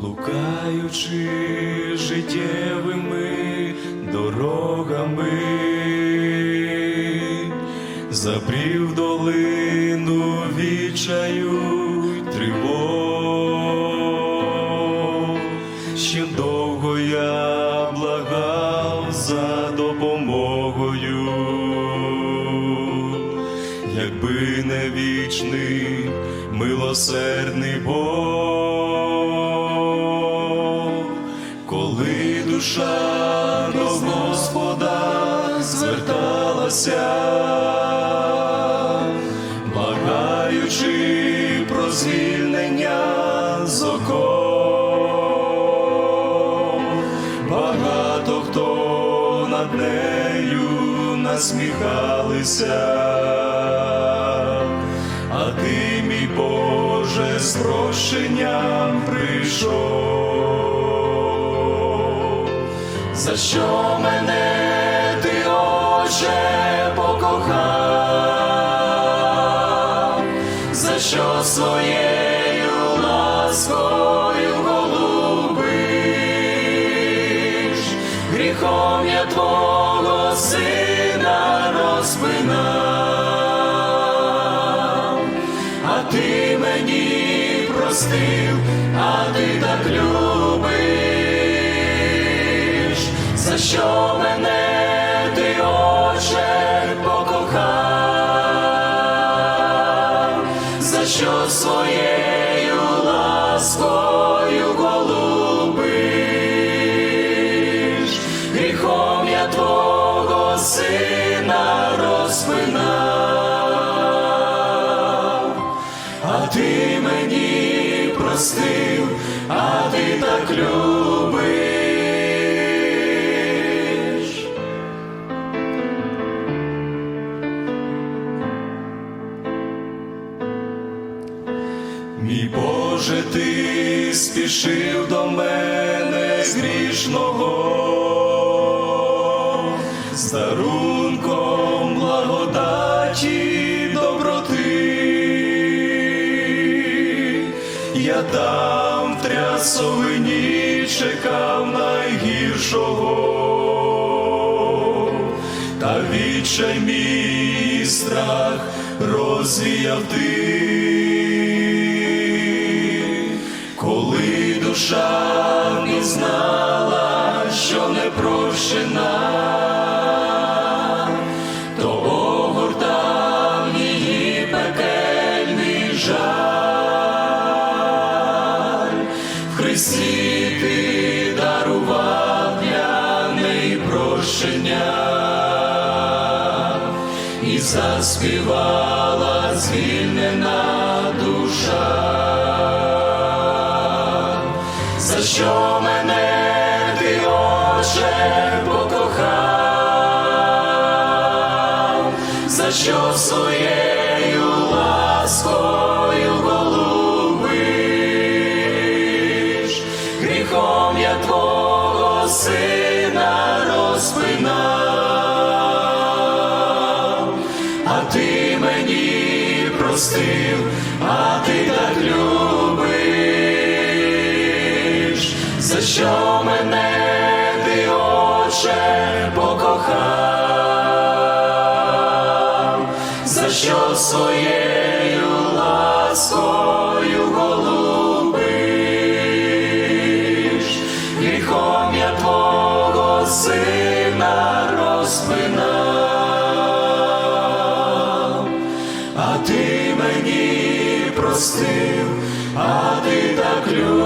блукаючи життєвими дорогами, забрів долину відчаю й тривог. Ще довго я благав за допомогою, якби не вічний милосердний Бог, душа до Господа зверталася, благаючи про звільнення з оков, багато хто над нею насміхалися, а ти, мій Боже, з прощенням прийшов. За що мене ти, Отче, покохав? За що своєю ласкою голубиш? Гріхом я твого сина розпинав, а ти мені простив, а ти так любиш, за що мене ти, Отче, покохав, за що своєю ласкою голубиш, гріхом я твого сина розпинав, а ти мені простив, а ти так любиш. Мій Боже, ти спішив до мене грішного, з благодаті доброти. Я там в трясовині чекав найгіршого, та відчай мій страх розвіяв ти, душа не знала, що не прощена, то огортав її пекельний Христі ти дарував для прощення. І заспівала звільнена душа. Що мене ти, Отче, покохав? За що своєю ласкою голубиш? Гріхом я твого сина розпинав, а ти мені простив, а ти так любиш, що своєю ласкою голубиш, гріхом я твого сина розпинав, а ти мені простив, а ти так любиш.